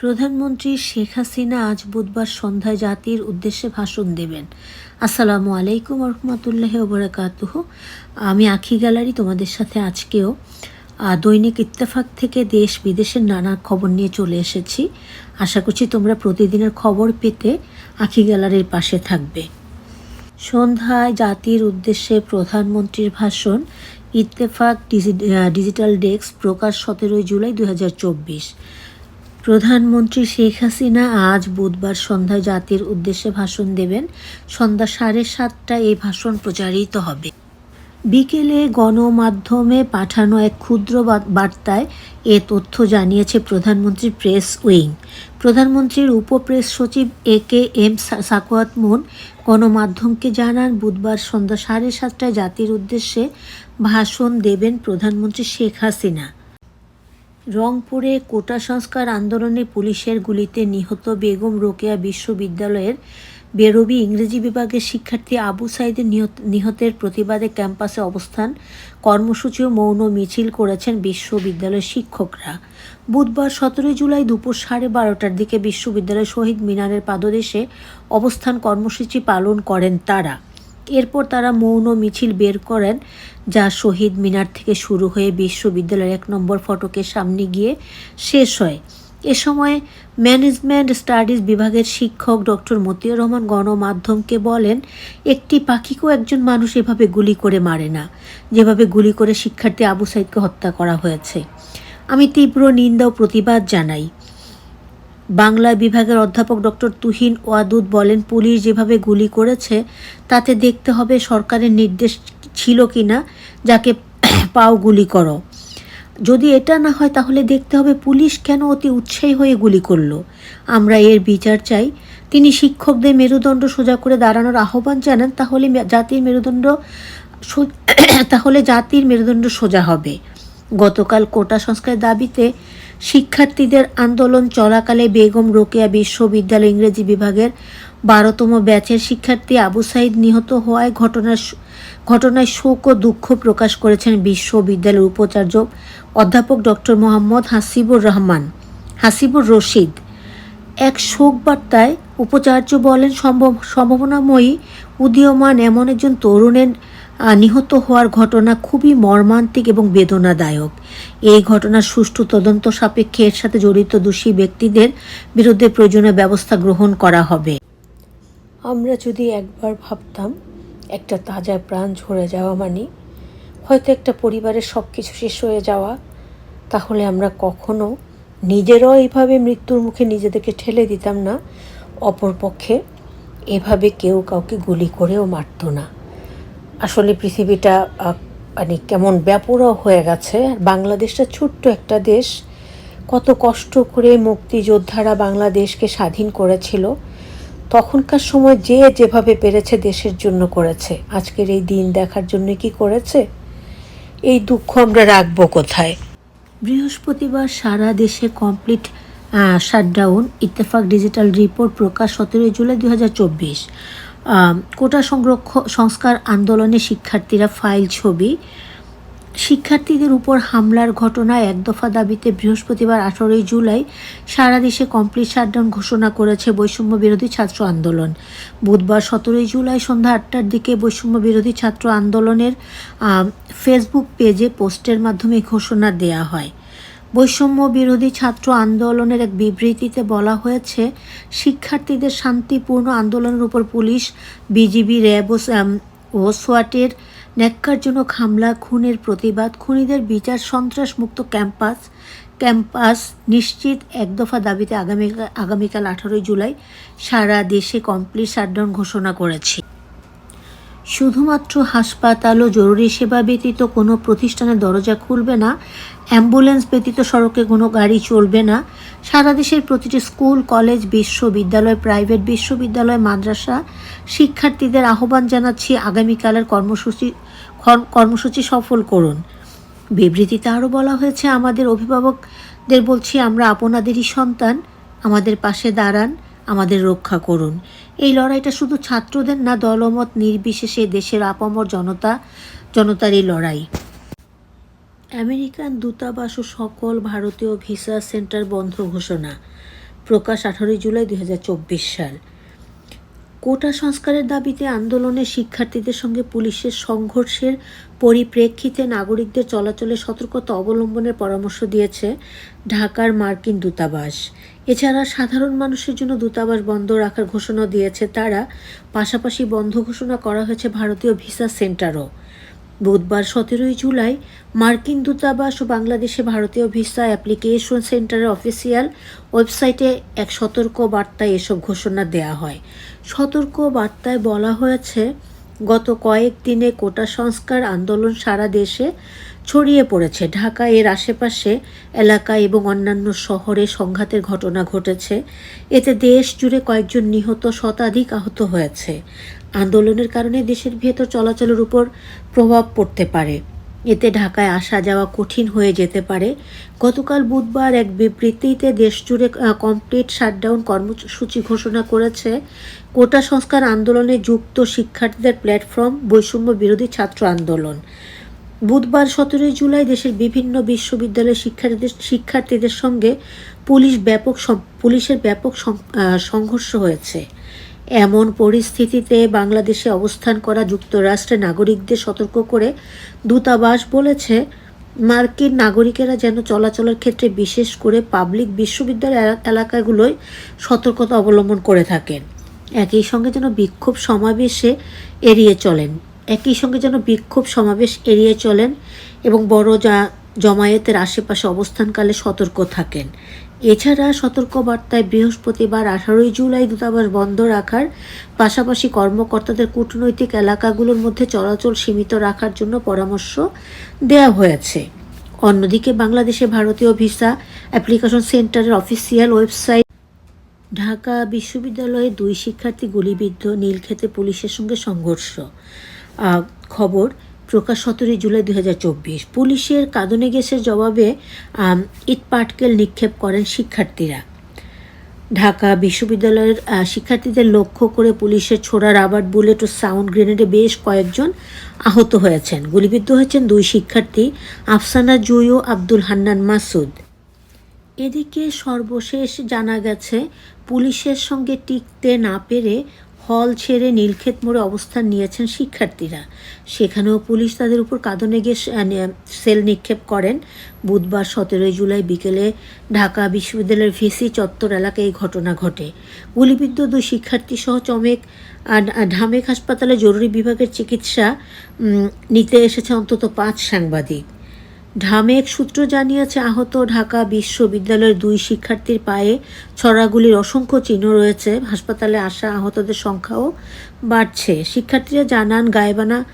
প্রধানমন্ত্রী শেখ হাসিনা আজ বুধবার সন্ধ্যায় জাতির উদ্দেশ্যে ভাষণ দেবেন। আসসালামু আলাইকুম রহমতুল্লাহ ওবরাকাতুহ আমি আখি গ্যালারি তোমাদের সাথে আজকেও দৈনিক ইত্তেফাক থেকে দেশ বিদেশের নানা খবর নিয়ে চলে এসেছি। আশা করছি তোমরা প্রতিদিনের খবর পেতে আখি গ্যালারির পাশে থাকবে। সন্ধ্যায় জাতির উদ্দেশ্যে প্রধানমন্ত্রীর ভাষণ, ইত্তেফাক ডিজি- ডিজিটাল ডেস্ক প্রকাশ সতেরোই জুলাই দু হাজার চব্বিশ। প্রধানমন্ত্রী শেখ হাসিনা আজ বুধবার সন্ধ্যায় জাতির উদ্দেশ্যে ভাষণ দেবেন। সন্ধ্যা সাড়ে সাতটায় এই ভাষণ প্রচারিত হবে। বিকেলে গণমাধ্যমে পাঠানো এক ক্ষুদ্র বার্তায় এ তথ্য জানিয়েছে প্রধানমন্ত্রীর প্রেস উইং। প্রধানমন্ত্রীর উপপ্রেস সচিব এ কে এম সাকোয়াত মুন গণমাধ্যমকে জানান, বুধবার সন্ধ্যা সাড়ে সাতটায় জাতির উদ্দেশ্যে ভাষণ দেবেন প্রধানমন্ত্রী শেখ হাসিনা। রংপুরে কোটা সংস্কার আন্দোলনে পুলিশের গুলিতে নিহত বেগম রোকেয়া বিশ্ববিদ্যালয়ের বেরবি ইংরেজি বিভাগের শিক্ষার্থী আবু সাইদের নিহত নিহতের প্রতিবাদে ক্যাম্পাসে অবস্থান। কর্মসূচি ও মৌন মিছিল করেছেন বিশ্ববিদ্যালয়ের শিক্ষকরা। বুধবার সতেরোই জুলাই দুপুর সাড়ে বারোটার দিকে বিশ্ববিদ্যালয়ের শহীদ মিনারের পাদদেশে অবস্থান কর্মসূচি পালন করেন তারা। এরপর তারা মৌন মিছিল বের করেন, যা শহীদ মিনার থেকে শুরু হয়ে বিশ্ববিদ্যালয়ের এক নম্বর ফটকের সামনে গিয়ে শেষ হয়। এ সময় ম্যানেজমেন্ট স্টাডিজ বিভাগের শিক্ষক ডক্টর মতিউর রহমান গণমাধ্যমকে বলেন, একটি পাখিকেও একজন মানুষ এভাবে গুলি করে মারে না, যেভাবে গুলি করে শিক্ষার্থী আবু সাইদকে হত্যা করা হয়েছে। আমি তীব্র নিন্দা ও প্রতিবাদ জানাই। বাংলা বিভাগের অধ্যাপক ডক্টর তুহিন ওয়াদুদ বলেন, পুলিশ যেভাবে গুলি করেছে, তাতে দেখতে হবে সরকারের নির্দেশ ছিল কি না যাকে পাও গুলি করো। যদি এটা না হয়, তাহলে দেখতে হবে পুলিশ কেন অতি উৎসাহী হয়ে গুলি করল। আমরা এর বিচার চাই। তিনি শিক্ষকদের মেরুদণ্ড সোজা করে দাঁড়ানোর আহ্বান জানান, তাহলে জাতির মেরুদণ্ড তাহলে জাতির মেরুদণ্ড সোজা হবে। গতকাল কোটা সংস্কারের দাবিতে শিক্ষার্থীদের আন্দোলন চলাকালে বেগম রোকেয়া বিশ্ববিদ্যালয় ইংরেজি বিভাগের বারোতম ব্যাচের শিক্ষার্থী আবু সাইদ নিহত হওয়ায় ঘটনার ঘটনায় শোক ও দুঃখ প্রকাশ করেছেন বিশ্ববিদ্যালয়ের উপাচার্য অধ্যাপক ডক্টর মোহাম্মদ হাসিবুর রহমান। হাসিবুর রশিদ, এক শোক বার্তায় উপাচার্য বলেন, সম্ভব সম্ভাবনাময়ী, উদীয়মান এমন একজন তরুণের নিহত হওয়ার ঘটনা খুবই মর্মান্তিক এবং বেদনাদায়ক। এই ঘটনার সুষ্ঠু তদন্ত সাপেক্ষে এর সাথে জড়িত দোষী ব্যক্তিদের বিরুদ্ধে প্রয়োজনীয় ব্যবস্থা গ্রহণ করা হবে। আমরা যদি একবার ভাবতাম, একটা তাজা প্রাণ ঝরে যাওয়া মানে হয়তো একটা পরিবারের সব কিছু শেষ হয়ে যাওয়া। তাহলে আমরা কখনো নিজেরাও এইভাবে মৃত্যুর মুখে নিজেদেরকে ঠেলে দিতাম না। অপরপক্ষে এভাবে কেউ কাউকে গুলি করেও মারতো না। আসলে পৃথিবীটা মানে কেমন ব্যাপরও হয়ে গেছে। বাংলাদেশটা ছোট্ট একটা দেশ। কত কষ্ট করে মুক্তিযোদ্ধারা বাংলাদেশকে স্বাধীন করেছিল। তখনকার সময় যে যেভাবে পেরেছে দেশের জন্য করেছে। আজকের এই দিন দেখার জন্য কি করেছে? এই দুঃখ আমরা রাখব কোথায়? বৃহস্পতিবার সারা দেশে complete shutdown. Ittefaq digital report প্রকাশ সতেরোই জুলাই দু হাজার চব্বিশ। কোটা সংরক্ষ, সংস্কার আন্দোলনে শিক্ষার্থীরা ফাইল ছবি। শিক্ষার্থীদের উপর হামলার ঘটনায় এক দফা দাবিতে বৃহস্পতিবার আঠারোই জুলাই সারা দেশে কমপ্লিট শাটডাউন ঘোষণা করেছে বৈষম্য বিরোধী ছাত্র আন্দোলন। বুধবার সতেরোই জুলাই সন্ধ্যা আটটার দিকে বৈষম্য বিরোধী ছাত্র আন্দোলনের ফেসবুক পেজে পোস্টের মাধ্যমে ঘোষণা দেয়া হয়। বৈষম্য বিরোধী ছাত্র আন্দোলনের এক বিবৃতিতে বলা হয়েছে, শিক্ষার্থীদের শান্তিপূর্ণ আন্দোলনের উপর পুলিশ, বিজিবি, র্যাব ও সোয়াটের ন্যাক্কারজনক হামলা, খুনের প্রতিবাদ, খুনিদের বিচার সন্ত্রাস মুক্ত ক্যাম্পাস ক্যাম্পাস নিশ্চিত এক দফা দাবিতে আগামীকাল আগামীকাল আঠারোই জুলাই সারা দেশে কমপ্লিট শাটডাউন ঘোষণা করেছে। শুধুমাত্র হাসপাতাল ও জরুরি সেবা ব্যতীত কোনো প্রতিষ্ঠানের দরজা খুলবে না, অ্যাম্বুলেন্স ব্যতীত সড়কে কোনো গাড়ি চলবে না। সারা দেশের প্রতিটি স্কুল, কলেজ, বিশ্ববিদ্যালয়, প্রাইভেট বিশ্ববিদ্যালয়, মাদ্রাসা শিক্ষার্থীদের আহ্বান জানাচ্ছি আগামীকালের কর্মসূচি কর্মসূচি সফল করুন। বিবৃতিতে আরও বলা হয়েছে, আমাদের অভিভাবকদের বলছি, আমরা আপনাদেরই সন্তান, আমাদের পাশে দাঁড়ান, আমাদের রক্ষা করুন। এই লড়াইটা শুধু ছাত্রদের না দলমত নির্বিশেষে দেশের আপামর জনতা জনতারই লড়াই। আমেরিকান দূতাবাস ও সকল ভারতীয় ভিসা সেন্টার বন্ধ ঘোষণা, প্রকাশ আঠারোই জুলাই দু হাজার চব্বিশ সাল। কোটা সংস্কারের দাবিতে আন্দোলনে শিক্ষার্থীদের সঙ্গে পুলিশের সংঘর্ষের পরিপ্রেক্ষিতে নাগরিকদের চলাচলে সতর্কতা অবলম্বনের পরামর্শ দিয়েছে ঢাকার মার্কিন দূতাবাস। এছাড়া সাধারণ মানুষের জন্য দূতাবাস বন্ধ রাখার ঘোষণা দিয়েছে তারা। পাশাপাশি বন্ধ ঘোষণা করা হয়েছে ভারতীয় ভিসা সেন্টারও। বুধবার সতেরোই জুলাই মার্কিন দূতাবাস ও বাংলাদেশে ভারতীয় ভিসা অ্যাপ্লিকেশন সেন্টারের অফিসিয়াল ওয়েবসাইটে এক সতর্ক বার্তায় এসব ঘোষণা দেয়া হয়। সতর্ক বার্তায় বলা হয়েছে, গত কয়েক দিনে কোটা সংস্কার আন্দোলন সারা দেশে ছড়িয়ে পড়েছে। ঢাকা, এর আশেপাশে এলাকা এবং অন্যান্য শহরে সংঘাতের ঘটনা ঘটেছে। এতে দেশ জুড়ে কয়েকজন নিহত শতাধিক আহত হয়েছে। আন্দোলনের কারণে দেশের ভেতর চলাচলের উপর প্রভাব পড়তে পারে। এতে ঢাকায় আসা যাওয়া কঠিন হয়ে যেতে পারে। গতকাল বুধবার এক বিবৃতিতে দেশজুড়ে কমপ্লিট শাটডাউন কর্মসূচি ঘোষণা করেছে। কোটা সংস্কার আন্দোলনে যুক্ত শিক্ষার্থীদের প্ল্যাটফর্ম বৈষম্য বিরোধী ছাত্র আন্দোলন। বুধবার সতেরোই জুলাই দেশের বিভিন্ন বিশ্ববিদ্যালয়ের শিক্ষার্থীদের শিক্ষার্থীদের সঙ্গে পুলিশ ব্যাপক পুলিশের ব্যাপক সংঘর্ষ হয়েছে। এমন পরিস্থিতিতে বাংলাদেশে অবস্থান করা যুক্তরাষ্ট্রের নাগরিকদের সতর্ক করে দূতাবাস বলেছে, মার্কিন নাগরিকেরা যেন চলাচলের ক্ষেত্রে বিশেষ করে পাবলিক বিশ্ববিদ্যালয় এলা- এলাকাগুলোয় সতর্কতা অবলম্বন করে থাকেন। একই সঙ্গে যেন বিক্ষোভ সমাবেশে এড়িয়ে চলেন। একই সঙ্গে যেন বিক্ষোভ সমাবেশ এড়িয়ে চলেন এবং বড় যা জমায়েতের আশেপাশে অবস্থানকালে সতর্ক থাকেন। এছাড়া সতর্কবার্তায় বৃহস্পতিবার আঠারোই জুলাই দূতাবাস বন্ধ রাখার পাশাপাশি কর্মকর্তাদের কূটনৈতিক এলাকাগুলোর মধ্যে চলাচল সীমিত রাখার জন্য পরামর্শ দেওয়া হয়েছে। অন্যদিকে বাংলাদেশে ভারতীয় ভিসা অ্যাপ্লিকেশন সেন্টারের অফিসিয়াল ওয়েবসাইট ঢাকা বিশ্ববিদ্যালয়ে দুই শিক্ষার্থী গুলিবিদ্ধ, নীলক্ষেতে পুলিশের সঙ্গে সংঘর্ষ। খবর প্রকাশ সতেরোই জুলাই দুই পুলিশের কাঁদনে গ্যাসের জবাবে ইট পাটকেল নিক্ষেপ করেন শিক্ষার্থীরা। ঢাকা বিশ্ববিদ্যালয়ের শিক্ষার্থীদের লক্ষ্য করে পুলিশের ছোড়া রাবার বুলেট ও সাউন্ড গ্রেনেডে বেশ কয়েকজন আহত হয়েছেন। গুলিবিদ্ধ হয়েছেন দুই শিক্ষার্থী, আফসানা জুই ও আব্দুল হান্নান মাসুদ। এদিকে সর্বশেষ জানা গেছে, পুলিশের সঙ্গে টিকতে না পেরে হল ছেড়ে নীলক্ষেত মোড়ে অবস্থান নিয়েছেন শিক্ষার্থীরা। সেখানেও পুলিশ তাদের উপর কাঁদনে গিয়ে সেল নিক্ষেপ করেন। বুধবার সতেরোই জুলাই বিকেলে ঢাকা বিশ্ববিদ্যালয়ের ভিসি চত্বর এলাকায় এই ঘটনা ঘটে। গুলিবিদ্ধ দুই শিক্ষার্থী সহ চমেক ঢামেক হাসপাতালে জরুরি বিভাগের চিকিৎসা নিতে এসেছে অন্তত পাঁচ সাংবাদিক। ঢামেক সূত্র জানিয়েছে, আহত ঢাকা বিশ্ববিদ্যালয়ের দুই শিক্ষার্থীর পায়ে ছড়াগুলির অসংখ্য চিহ্ন রয়েছে। হাসপাতালে আসা আহতদের সংখ্যাও বাড়ছে। শিক্ষার্থীরা জানান, গায়েবানা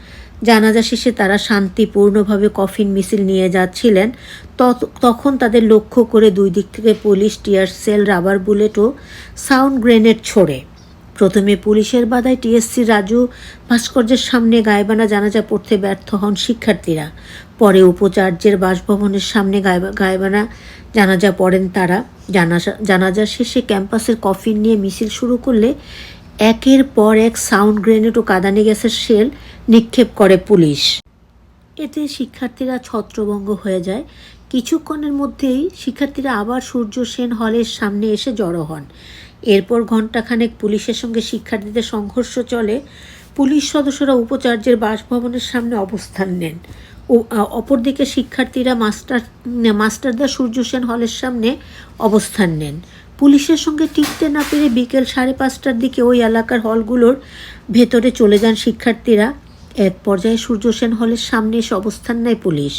জানাজা শেষে তারা শান্তিপূর্ণভাবে কফিন মিছিল নিয়ে যাচ্ছিলেন। তখন তাদের লক্ষ্য করে দুই দিক থেকে police tear shell, rubber bullet ও সাউন্ড গ্রেনেড ছোড়ে। প্রথমে পুলিশের বাধায় টিএসসি রাজু ভাস্কর্যের সামনে গায়েবানা জানাজা পড়তে ব্যর্থ হন শিক্ষার্থীরা। পরে উপাচার্যের বাসভবনের সামনে গায়েবা- গায়েবানা জানাজা পড়েন তারা। জানাজা জানাজা শেষে ক্যাম্পাসের কফিন নিয়ে মিছিল শুরু করলে একের পর এক সাউন্ড গ্রেনেড ও কাঁদানে গ্যাসের শেল নিক্ষেপ করে পুলিশ। এতে শিক্ষার্থীরা ছত্রভঙ্গ হয়ে যায়। কিছুক্ষণের মধ্যেই শিক্ষার্থীরা আবার সূর্য সেন হলের সামনে এসে জড়ো হন। এরপর ঘণ্টাখানেক পুলিশের সঙ্গে শিক্ষার্থীদের সংঘর্ষ চলে, পুলিশ সদস্যরা উপাচার্যের বাসভবনের সামনে অবস্থান নেন ও অপরদিকে শিক্ষার্থীরা মাস্টার মাস্টারদা সূর্য সেন হলের সামনে অবস্থান নেন। পুলিশের সঙ্গে টিকতে না পেরে বিকেল সাড়ে পাঁচটার দিকে ওই এলাকার হলগুলোর ভেতরে চলে যান শিক্ষার্থীরা। এক পর্যায়ে সূর্য সেন হলের সামনে এসে অবস্থান নেয় পুলিশ।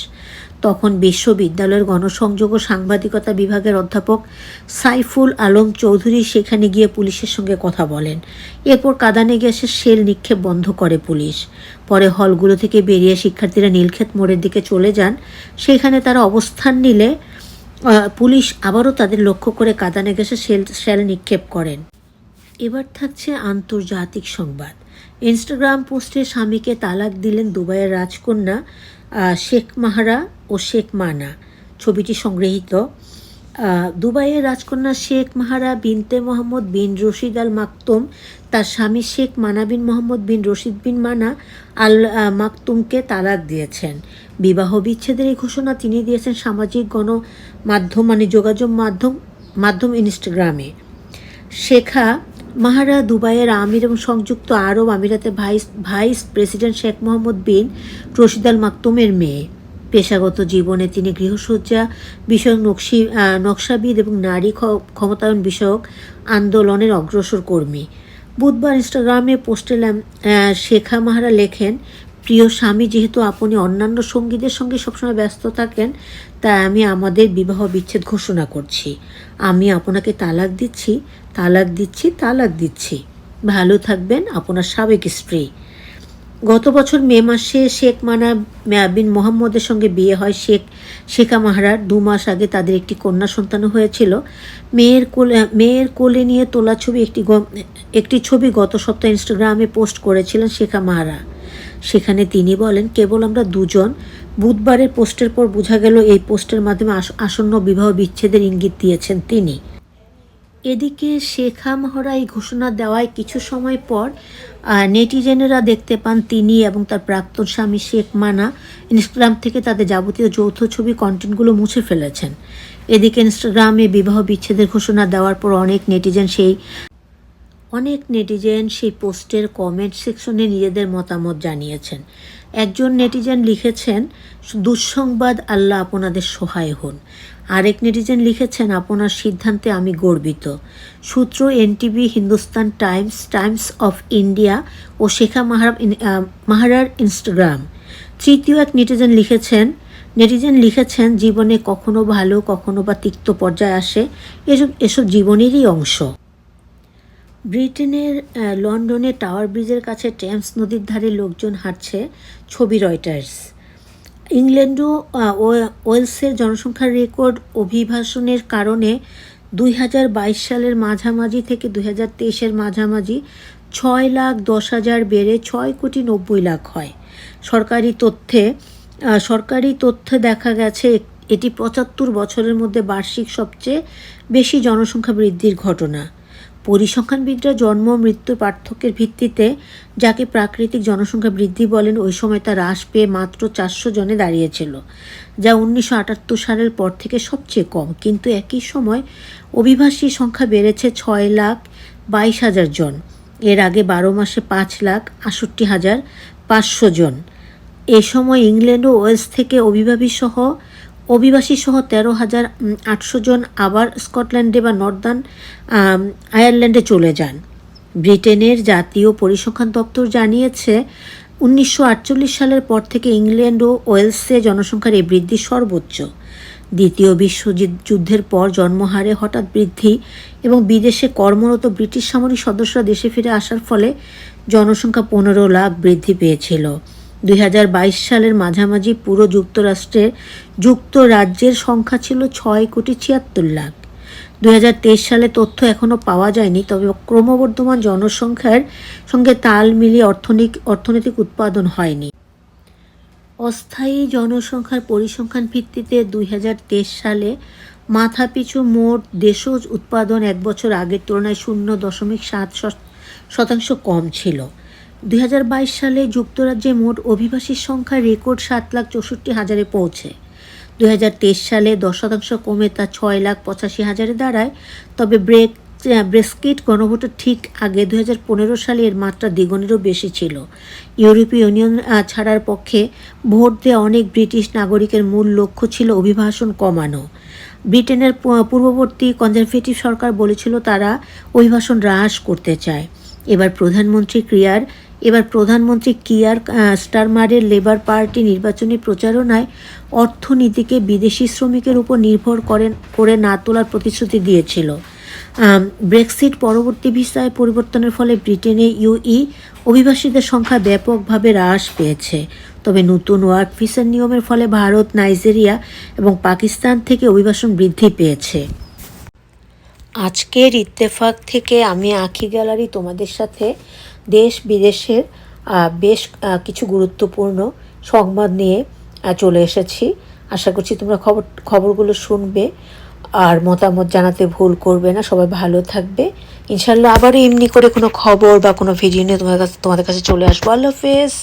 তখন বিশ্ববিদ্যালয়ের গণসংযোগ ও সাংবাদিকতা বিভাগের অধ্যাপক সাইফুল আলম চৌধুরী সেখানে গিয়ে পুলিশের সঙ্গে কথা বলেন। এরপর কাদানে গ্যাসের শেল নিক্ষেপ বন্ধ করে পুলিশ। পরে হলগুলো থেকে বেরিয়ে শিক্ষার্থীরা নীলক্ষেত মোড়ের দিকে চলে যান। সেখানে তারা অবস্থান নিলে পুলিশ আবারও তাদের লক্ষ্য করে কাদানে গ্যাসের শেল শেল নিক্ষেপ করেন। এবার থাকছে আন্তর্জাতিক সংবাদ। ইনস্টাগ্রাম পোস্টে স্বামীকে তালাক দিলেন দুবাইয়ের রাজকন্যা শেখ মাহারা ও শেখ মানা। ছবিটি সংগৃহীত দুবাইয়ের রাজকন্যা শেখ মাহারা বিনতে মোহাম্মদ বিন রশিদ আল মাকতুম, তার স্বামী শেখ মানা বিন মোহাম্মদ বিন রশিদ বিন মানা আল মাকতুমকে তালাক দিয়েছেন। বিবাহ বিচ্ছেদের এই ঘোষণা তিনি দিয়েছেন সামাজিক গণমাধ্যম মানে যোগাযোগ মাধ্যম মাধ্যম ইনস্টাগ্রামে। শেখা মাহারা দুবাইয়ের আমির এবং সংযুক্ত আরব আমিরাতে vice vice president Sheikh Mohammed bin Rashid Al মাকতুমের মেয়ে। পেশাগত জীবনে তিনি গৃহসজ্জা, বিষয়ক নকশি নকশাবিদ এবং নারী ক্ষ- ক্ষমতায়ন বিষয়ক আন্দোলনের অগ্রসর কর্মী। বুধবার ইনস্টাগ্রামে পোস্টে শেখা মাহারা লেখেন, প্রিয় স্বামী, যেহেতু আপনি অন্যান্য সঙ্গীদের সঙ্গে সবসময় ব্যস্ত থাকেন, তাই আমি আমাদের বিবাহ বিচ্ছেদ ঘোষণা করছি। আমি আপনাকে তালাক দিচ্ছি তালাক দিচ্ছি তালাক দিচ্ছি। ভালো থাকবেন আপনার সাবেক স্ত্রী। গত বছর মে মাসে শেখ মানা বিন মোহাম্মদের সঙ্গে বিয়ে হয় শেখ শেখা মাহারার দু মাস আগে তাদের একটি কন্যা সন্তান হয়েছিল। মেয়ের কোলে মেয়ের কোলে নিয়ে তোলা ছবি একটি একটি ছবি গত সপ্তাহে ইনস্টাগ্রামে পোস্ট করেছিলেন শেখা মাহারা। সেখানে তিনি বলেন, কেবল আমরা দুজন। বুধবারের পোস্টের পর বোঝা গেল, এই পোস্টের মাধ্যমে আস- আসন্ন বিবাহ বিচ্ছেদের ইঙ্গিত দিয়েছেন তিনি। এদিকে শেখা মহড়া এই ঘোষণা দেওয়ায় কিছু সময় পর নেটিজেনেরা দেখতে পান তিনি এবং তার প্রাক্তন স্বামী শেখ মানা ইনস্টাগ্রাম থেকে তাদের যাবতীয় যৌথ ছবি, কন্টেন্টগুলো মুছে ফেলেছেন। এদিকে ইনস্টাগ্রামে বিবাহ বিচ্ছেদের ঘোষণা দেওয়ার পর অনেক নেটিজেন সেই, অনেক নেটিজেন সেই পোস্টের কমেন্ট সেকশনে নিজেদের মতামত জানিয়েছেন। একজন নেটিজেন লিখেছেন, দুঃসংবাদ, আল্লাহ আপনাদের সহায় হন। আরেক নেটিজেন লিখেছেন, আপনার সিদ্ধান্তে আমি গর্বিত। সূত্র NTV, Hindustan Times Times of India O Sheikha মাহার মাহারার Instagram. তৃতীয় এক নেটিজেন লিখেছেন নেটিজেন লিখেছেন, জীবনে কখনো ভালো, কখনো বা তিক্ত পর্যায়ে আসে, এসব এসব জীবনেরই অংশ। ব্রিটেনের লন্ডনে টাওয়ার ব্রিজের কাছে টেমস নদীর ধারে লোকজন হাঁটছে, ছবি রয়টার্স। ইংল্যান্ডও ও- ওয়েলসের জনসংখ্যার রেকর্ড অভিবাসনের কারণে দুই হাজার বাইশ সালের মাঝামাঝি থেকে দুই হাজার তেইশের মাঝামাঝি ছয় লাখ দশ হাজার বেড়ে ছয় কোটি নব্বই লাখ হয়। সরকারি তথ্যে সরকারি তথ্যে দেখা গেছে এটি পঁচাত্তর বছরের মধ্যে বার্ষিক সবচেয়ে বেশি জনসংখ্যা বৃদ্ধির ঘটনা। পরিসংখ্যানবিদরা জন্ম ও মৃত্যুর পার্থক্যের ভিত্তিতে যাকে প্রাকৃতিক জনসংখ্যা বৃদ্ধি বলেন, ওই সময় তা হ্রাস পেয়ে মাত্র চারশো জনে দাঁড়িয়েছিল, যা উনিশশো আটাত্তর সালের পর থেকে সবচেয়ে কম। কিন্তু একই সময় অভিবাসী সংখ্যা বেড়েছে ছয় লাখ বাইশ হাজার জন। এর আগে বারো মাসে পাঁচ লাখ আষট্টি হাজার পাঁচশো জন। এ সময় ইংল্যান্ড ও ওয়েলস থেকে অভিবাসী সহ অভিবাসী সহ তেরো হাজার আটশো জন আবার স্কটল্যান্ডে বা নর্দার্ন আয়ারল্যান্ডে চলে যান। ব্রিটেনের জাতীয় পরিসংখ্যান দপ্তর জানিয়েছে, উনিশশো আটচল্লিশ সালের পর থেকে ইংল্যান্ড ও ওয়েলসে জনসংখ্যার এই বৃদ্ধি সর্বোচ্চ। দ্বিতীয় বিশ্বযুদ্ধ- যুদ্ধের পর জন্মহারে হঠাৎ বৃদ্ধি এবং বিদেশে কর্মরত ব্রিটিশ সামরিক সদস্যরা দেশে ফিরে আসার ফলে জনসংখ্যা পনেরো লাখ বৃদ্ধি পেয়েছিল। দুই হাজার বাইশ সালের মাঝামাঝি পুরো যুক্তরাষ্ট্রের যুক্তরাজ্যের সংখ্যা ছিল ছয় কোটি ছিয়াত্তর লাখ। দুই হাজার তেইশ সালে তথ্য এখনও পাওয়া যায়নি, তবে ক্রমবর্ধমান জনসংখ্যার সঙ্গে তাল মিলিয়ে অর্থনৈতিক অর্থনৈতিক উৎপাদন হয়নি। অস্থায়ী জনসংখ্যার পরিসংখ্যান ভিত্তিতে দুই হাজার তেইশ সালে মাথাপিছু মোট দেশজ উৎপাদন এক বছর আগের তুলনায় শূন্য দশমিক সাত শতাংশ কম ছিল। দুই হাজার বাইশ সালে যুক্তরাজ্যে মোট অভিবাসীর সংখ্যা রেকর্ড সাত লাখ চৌষট্টি হাজারে পৌঁছে। দুই হাজার তেইশ সালে দশ শতাংশ কমে তা ছয় লাখ পঁচাশি হাজারে দাঁড়ায়। তবে ব্রেক ব্রেক্সিট গণভোটের ঠিক আগে দুই হাজার পনেরো সালে এর মাত্রা দ্বিগুণেরও বেশি ছিল। ইউরোপীয় ইউনিয়ন ছাড়ার পক্ষে ভোট দেওয়া অনেক ব্রিটিশ নাগরিকের মূল লক্ষ্য ছিল অভিবাসন কমানো। ব্রিটেনের পূর্ববর্তী কনজারভেটিভ সরকার বলেছিল তারা অভিবাসন হ্রাস করতে চায়। এবার প্রধানমন্ত্রী ক্রিয়ার এবার প্রধানমন্ত্রী কিয়ার স্টারমারের লেবার পার্টি নির্বাচনী প্রচারণায় অর্থনীতিকে বিদেশি শ্রমিকের উপর নির্ভর করেন, করে না তোলার প্রতিশ্রুতি দিয়েছিল। ব্রেক্সিট পরবর্তী ভিসায় পরিবর্তনের ফলে ব্রিটেনে ইউই অভিবাসীদের সংখ্যা ব্যাপকভাবে হ্রাস পেয়েছে। তবে নতুন ওয়ার্ক ভিসার নিয়মের ফলে ভারত, নাইজেরিয়া এবং পাকিস্তান থেকে অভিবাসন বৃদ্ধি পেয়েছে। আজকের ইত্তেফাক থেকে আমি আখি গ্যালারি তোমাদের সাথে দেশ বিদেশের বেশ কিছু গুরুত্বপূর্ণ সংবাদ নিয়ে চলে এসেছি। আশা করছি তোমরা খবর, খবরগুলো শুনবে আর মতামত জানাতে ভুল করবে না। সবাই ভালো থাকবে। ইনশাল্লাহ আবারও এমনি করে কোনো খবর বা কোনো ভিডিও নিয়ে তোমার কাছে, তোমাদের কাছে চলে আসব। আল্লাহ হাফেজ।